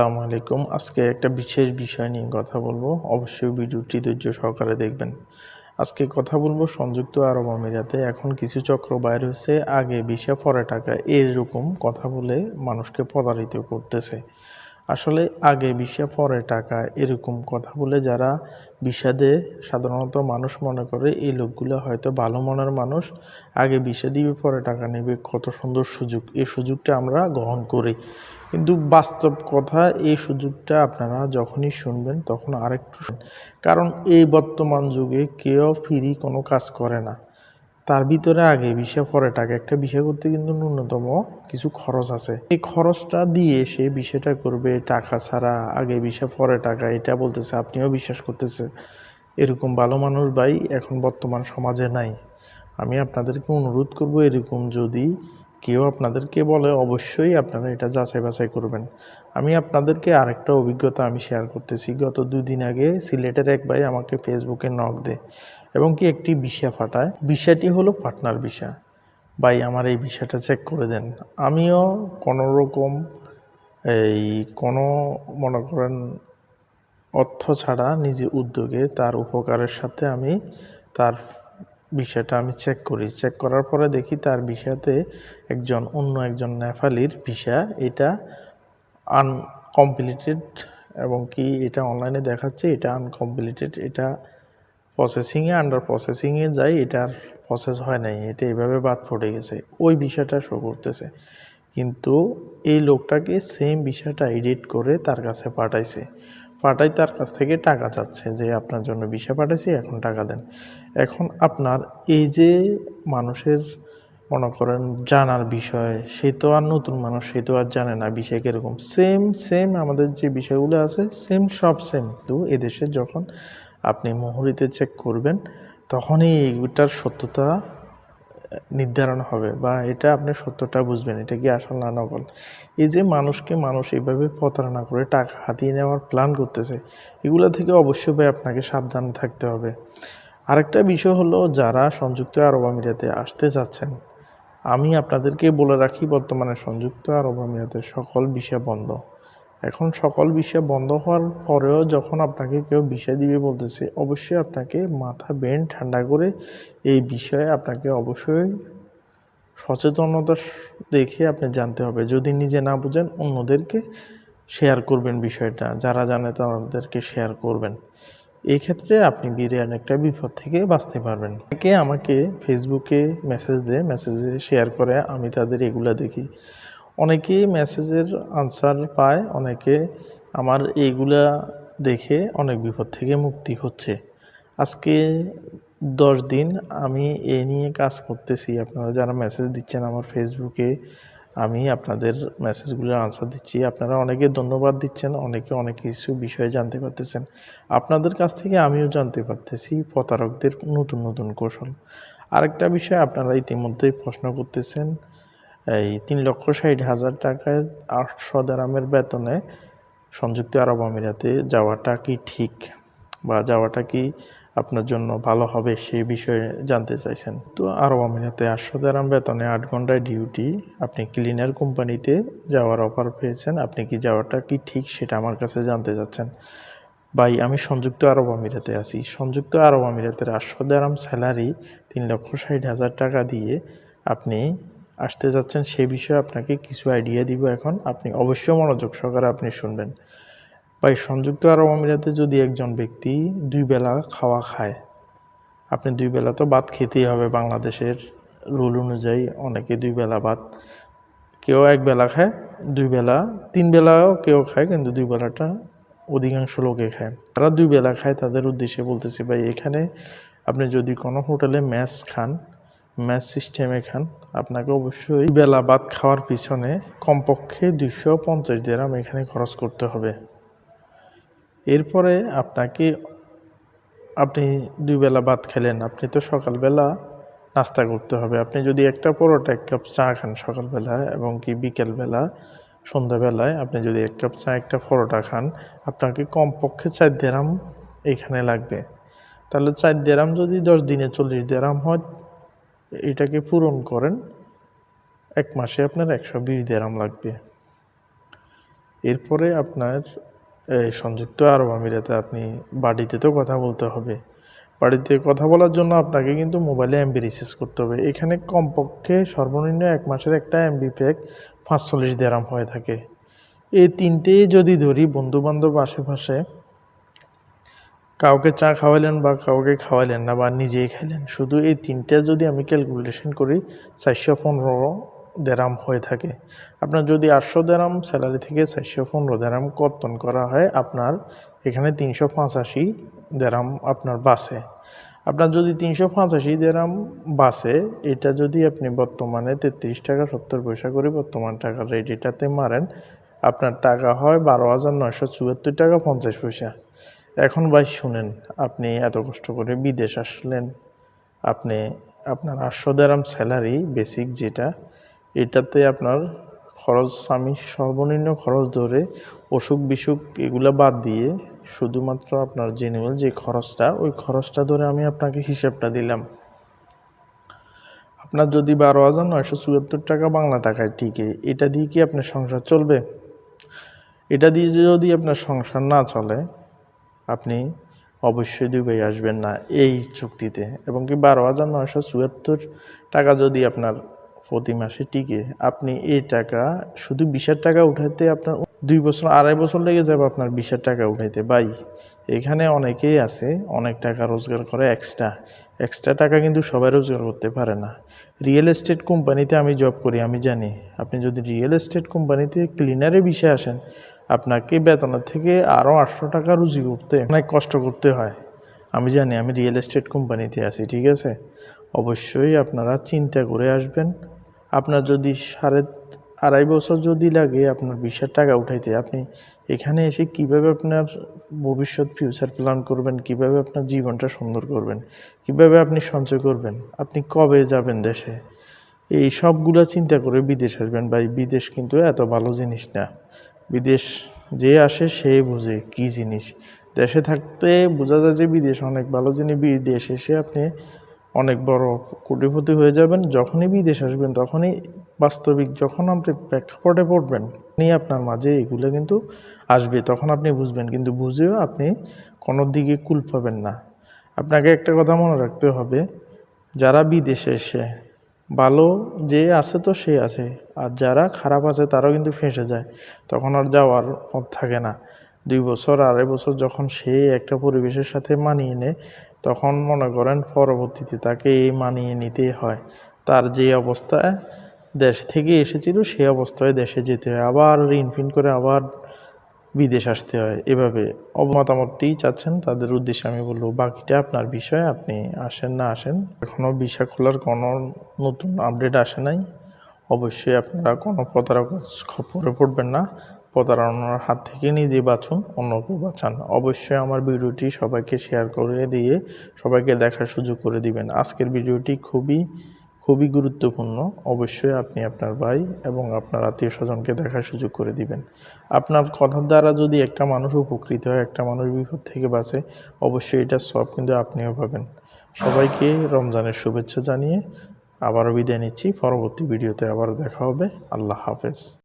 আসসালামু আলাইকুম। আজকে একটা বিশেষ বিষয় নিয়ে কথা বলব। অবশ্যই ভিডিওটি ধৈর্য সহকারে দেখবেন। আজকে কথা বলব সংযুক্ত আরব আমিরাতে। এখন কিছু চক্র বাইর হয়েছে। আগে বিশে পরে টাকা এরকম কথা বলে মানুষকে প্রতারিত করতেছে। আসলে আগে বিষা, পরে টাকা এরকম কথা বলে যারা বিষাদে সাধারণত মানুষ মনে করে এই লোকগুলো হয়তো ভালো মনের মানুষ, আগে বিষা দিবে, পরে টাকা নেবে, কত সুন্দর সুযোগ। এই সুযোগটা আমরা গ্রহণ করি। কিন্তু বাস্তব কথা, এই সুযোগটা আপনারা যখনই শুনবেন তখন আরেকটু কারণ এই বর্তমান যুগে কেউ ফ্রি কোনো কাজ করে না। তার ভিতরে আগে বিষয় পরে টাকা একটা বিষয় করতে কিন্তু ন্যূনতম কিছু খরচ আছে। এই খরচটা দিয়ে সে বিষয়টা করবে, টাকা ছাড়া, আগে বিষয়, পরে টাকা, এটা বলতেছে, আপনিও বিশ্বাস করতেছে এরকম ভালো মানুষ ভাই এখন বর্তমান সমাজে নাই। আমি আপনাদেরকে অনুরোধ করব এরকম যদি কেউ আপনাদেরকে বলে অবশ্যই আপনারা এটা যাচাই বাছাই করবেন। আমি আপনাদেরকে আরেকটা অভিজ্ঞতা আমি শেয়ার করতেছি। গত দুদিন আগে সিলেটের এক ভাই আমাকে ফেসবুকে নক দেয় এবং কি একটি বিষা ফাটায়। বিষাটি হলো পার্টনার বিষা ভাই, আমার এই বিষয়টা চেক করে দেন। আমিও কোনো রকম এই কোনো মনে করেন অর্থ ছাড়া নিজে উদ্যোগে তার উপকারের সাথে আমি তার বিষয়টা আমি চেক করি। চেক করার পরে দেখি তার বিষয়তে একজন অন্য একজন নেপালির ভিসা এটা আনকমপ্লিটেড এবং কি এটা অনলাইনে দেখাচ্ছে, এটা আনকমপ্লিটেড এটা প্রসেসিংয়ে আন্ডার প্রসেসিংয়ে যাই এটার প্রসেস হয় নাই। এটা এভাবে বাদ পড়ে গেছে। ওই বিষয়টা শো করতেছে। কিন্তু এই লোকটাকে সেম বিষয়টা এডিট করে তার কাছে পাঠাইছে। পাঠাই তার কাছ থেকে টাকা চাচ্ছে যে আপনার জন্য বিষয় পাঠাইছি, এখন টাকা দেন। এখন আপনার এই যে মানুষের মনে করেন জানার বিষয়, সে তো আর নতুন মানুষ, সে তো আর জানে না বিষয় কীরকম। সেম সেম আমাদের যে বিষয়গুলো আছে সেম সব সেম তো এদেশে যখন আপনি মুহুরিতে চেক করবেন, তখনই এইটার সত্যতা নির্ধারণ হবে বা এটা আপনি সত্যটা বুঝবেন, এটা কি আসল না নকল? এই যে মানুষকে মানুষ এইভাবে প্রতারণা করে টাকা হাতিয়ে নেওয়ার প্ল্যান করতেছে, এগুলো থেকে অবশ্যই ভাই আপনাকে সাবধান থাকতে হবে। আরেকটা বিষয় হলো যারা সংযুক্ত আরব আমিরাতে আসতে চাচ্ছেন, আমি আপনাদেরকে বলে রাখি বর্তমানে সংযুক্ত আরব আমিরাতের সকল বিষয় বন্ধ। এখন সকল বিষয় বন্ধ হওয়ার পরেও যখন আপনাকে কেউ বিষয় দিবে বলতেছে, অবশ্যই আপনাকে মাথা বেন ঠান্ডা করে এই বিষয়ে আপনাকে অবশ্যই সচেতনতা দেখে আপনি জানতে হবে। যদি নিজে না বুঝেন, অন্যদেরকে শেয়ার করবেন বিষয়টা। যারা জানে তাদেরকে শেয়ার করবেন। এই ক্ষেত্রে আপনি বিরিয়ানি একটা বিপদ থেকে বাঁচতে পারবেন। কে আমাকে ফেসবুকে মেসেজ দেয় মেসেজে শেয়ার করে, আমি তাদের এগুলা দেখি। অনেকেই মেসেজের আনসার পায়, অনেকে আমার এইগুলা দেখে অনেক বিপদ থেকে মুক্তি হচ্ছে। আজকে দশ দিন আমি এ নিয়ে কাজ করতেছি। আপনারা যারা মেসেজ দিচ্ছেন আমার ফেসবুকে, আমি আপনাদের মেসেজগুলোর আনসার দিচ্ছি। আপনারা অনেকে ধন্যবাদ দিচ্ছেন, অনেকে অনেক কিছু বিষয়ে জানতে পারতেছেন। আপনাদের কাছ থেকে আমিও জানতে পারতেছি প্রতারকদের নতুন নতুন কৌশল। আরেকটা বিষয় আপনারা ইতিমধ্যেই প্রশ্ন করতেছেন এই তিন লক্ষ ষাট হাজার টাকায় আটশো দারামের বেতনে সংযুক্ত আরব আমিরাতে যাওয়াটা কি ঠিক? বা যাওয়াটা কি আপনার জন্য ভালো হবে সেই বিষয়ে জানতে চাইছেন। তো আরব আমিরাতে আটশো দারাম বেতনে আট ঘন্টায় ডিউটি, আপনি ক্লিনার কোম্পানিতে যাওয়ার অফার পেয়েছেন, আপনি কি যাওয়াটা কি ঠিক সেটা আমার কাছে জানতে চাচ্ছেন। ভাই, আমি সংযুক্ত আরব আমিরাতে আছি। সংযুক্ত আরব আমিরাতের আটশো দারাম স্যালারি তিন লক্ষ ষাট হাজার টাকা দিয়ে আপনি আসতে যাচ্ছেন, সে বিষয়ে আপনাকে কিছু আইডিয়া দিব এখন। আপনি অবশ্যই মনোযোগ সহকারে আপনি শুনবেন। ভাই, সংযুক্ত আরব আমিরাতে যদি একজন ব্যক্তি দুই বেলা খাওয়া খায়, আপনি দুই বেলা তো ভাত খেতেই হবে বাংলাদেশের রুল অনুযায়ী, অনেকে দুই বেলা ভাত কেউ এক বেলা খায়, দুই বেলা, তিন বেলাও কেউ খায়, কিন্তু দুই বেলাটা অধিকাংশ লোকে খায়। তারা দুই বেলা খায়, তাদের উদ্দেশ্যে বলতেছি ভাই, এখানে আপনি যদি কোনো হোটেলে ম্যাচ খান ম্যাচ সিস্টেমে খান আপনাকে অবশ্যই বেলা ভাত খাওয়ার পিছনে কমপক্ষে দুশো পঞ্চাশ দেরাম এখানে খরচ করতে হবে। এরপরে আপনাকে, আপনি দুই বেলা ভাত খেলেন, আপনি তো সকালবেলা নাস্তা করতে হবে। আপনি যদি একটা পরোটা, এক কাপ চা খান সকালবেলা এবং কি বিকেলবেলা, সন্ধ্যাবেলায় আপনি যদি এক কাপ চা, একটা পরোটা খান, আপনাকে কমপক্ষে চার দেরাম এখানে লাগবে। তাহলে চার দেরাম যদি দশ দিনে চল্লিশ দেরাম হয় এটাকে পূরণ করেন, এক মাসে আপনার একশো বিশ দেরাম লাগবে। এরপরে আপনার সংযুক্ত আরব আমিরাতে আপনি বাড়িতে তো কথা বলতে হবে। বাড়িতে কথা বলার জন্য আপনাকে কিন্তু মোবাইলে এমবি রিচার্জ করতে হবে। এখানে কমপক্ষে সর্বনিম্ন এক মাসের একটা এমবি প্যাক পাঁচচল্লিশ দেরাম হয়ে থাকে। এই তিনটে যদি ধরি, বন্ধুবান্ধব আশেপাশে কাউকে চা খাওয়াইলেন বা কাউকে খাওয়াইলেন না বা নিজেই খাইলেন। শুধু এই তিনটে যদি আমি ক্যালকুলেশন করি, চারশো পনেরো দেরাম হয়ে থাকে। আপনার যদি আটশো দেরাম স্যালারি থেকে চারশো পনেরো দেরাম কর্তন করা হয়, আপনার এখানে তিনশো পঁচাশি দেরাম আপনার বাসে। আপনার যদি তিনশো পঁচাশি দেরাম বাসে, এটা যদি আপনি বর্তমানে তেত্রিশ টাকা সত্তর পয়সা করে বর্তমান টাকার রেট এটাতে মারেন, আপনার টাকা হয় বারো হাজার নয়শো চুয়াত্তর টাকা পঞ্চাশ পয়সা। এখন ভাই শুনেন, আপনি এত কষ্ট করে বিদেশ আসলেন, আপনি, আপনার আটশো দেরাম স্যালারি বেসিক যেটা, এটাতে আপনার খরচ, আমি সর্বনিম্ন খরচ ধরে অসুখ বিসুখ এগুলো বাদ দিয়ে শুধুমাত্র আপনার জেনুয়াল যে খরচটা, ওই খরচটা ধরে আমি আপনাকে হিসাবটা দিলাম। আপনার যদি বারো হাজার নয়শো চুয়াত্তর টাকা বাংলা টাকায় টিকে, এটা দিয়ে কি আপনার সংসার চলবে? এটা দিয়ে যদি আপনার সংসার না চলে আপনি অবশ্যই দুবাই আসবেন না এই চুক্তিতে। এবং কি বারো হাজার নয়শো চুয়াত্তর টাকা যদি আপনার প্রতি মাসে টিকে, আপনি এই টাকা শুধু বিশের টাকা উঠাইতে আপনার দুই বছর, আড়াই বছর লেগে যাবে আপনার বিশের টাকা উঠাইতে। বাই এখানে অনেকেই আছে, অনেক টাকা রোজগার করে এক্সট্রা এক্সট্রা টাকা কিন্তু সবাই রোজগার করতে পারে না। রিয়েল এস্টেট কোম্পানিতে আমি জব করি, আমি জানি। আপনি যদি রিয়েল এস্টেট কোম্পানিতে ক্লিনারে বিষয়ে আসেন আপনাকে বেতনের থেকে আরও আটশো টাকা রুজি করতে অনেক কষ্ট করতে হয়। আমি জানি আমি রিয়েল এস্টেট কোম্পানিতে আছি, ঠিক আছে? অবশ্যই আপনারা চিন্তা করে আসবেন। আপনার যদি সাড়ে আড়াই বছর যদি লাগে আপনার বিশ টাকা উঠাইতে, আপনি এখানে এসে কীভাবে আপনার ভবিষ্যৎ ফিউচার প্ল্যান করবেন? কীভাবে আপনার জীবনটা সুন্দর করবেন? কীভাবে আপনি সঞ্চয় করবেন? আপনি কবে যাবেন দেশে? এই সবগুলো চিন্তা করে বিদেশ আসবেন। ভাই, বিদেশ কিন্তু এত ভালো জিনিস না। বিদেশ যে আসে সে বুঝে কি জিনিস। দেশে থাকতে বোঝা যায় যে বিদেশ অনেক ভালো জিনিস বিদেশ এসে আপনি অনেক বড় কোটিপতি হয়ে যাবেন। যখনই বিদেশ আসবেন, তখনই বাস্তবিক যখন আপনি প্রেক্ষাপটে পড়বেন নিয়ে আপনার মাঝে এগুলো কিন্তু আসবে, তখন আপনি বুঝবেন। কিন্তু বুঝেও আপনি কোনো দিকে কুল পাবেন না। আপনাকে একটা কথা মনে রাখতে হবে, যারা বিদেশে এসে ভালো যে আছে তো সে আছে। আর যারা খারাপ আছে তারাও কিন্তু ফেঁসে যায়। তখন আর যাওয়ার পথ থাকে না। দুই বছর, আড়াই বছর যখন সে একটা পরিবেশের সাথে মানিয়ে নেয়, তখন মনে করেন পরবর্তীতে তাকে এই মানিয়ে নিতে হয়। তার যে অবস্থায় দেশ থেকে এসেছিল সেই অবস্থায় দেশে যেতে হয়। আবার ঋণ ফিন করে আবার বিদেশ আসতে হয়। এভাবে মতামতটি চাচ্ছেন। তাদের উদ্দেশ্যে আমি বলব, বাকিটা আপনার বিষয়, আপনি আসেন না আসেন। এখনও ভিসা খোলার কোনো নতুন আপডেট আসে নাই। অবশ্যই আপনারা কোনো প্রতারকের খপ্পরে পড়বেন না। প্রতারণার হাত থেকে নিজে বাঁচুন অন্যকে বাঁচান। অবশ্যই আমার ভিডিওটি সবাইকে শেয়ার করে দিয়ে সবাইকে দেখার সুযোগ করে দিবেন। আজকের ভিডিওটি খুবই খুবই গুরুত্বপূর্ণ। অবশ্যই আপনি আপনার ভাই এবং আপনার আত্মীয় স্বজনকে দেখার সুযোগ করে দিবেন। আপনার কথার দ্বারা যদি একটা মানুষ উপকৃত হয়, একটা মানুষ বিপদ থেকে বাঁচে, অবশ্যই এটা সব কিন্তু আপনিও পাবেন। সবাইকে রমজানের শুভেচ্ছা জানিয়ে আবারও বিদায় নিচ্ছি। পরবর্তী ভিডিওতে আবারও দেখা হবে। আল্লাহ হাফেজ।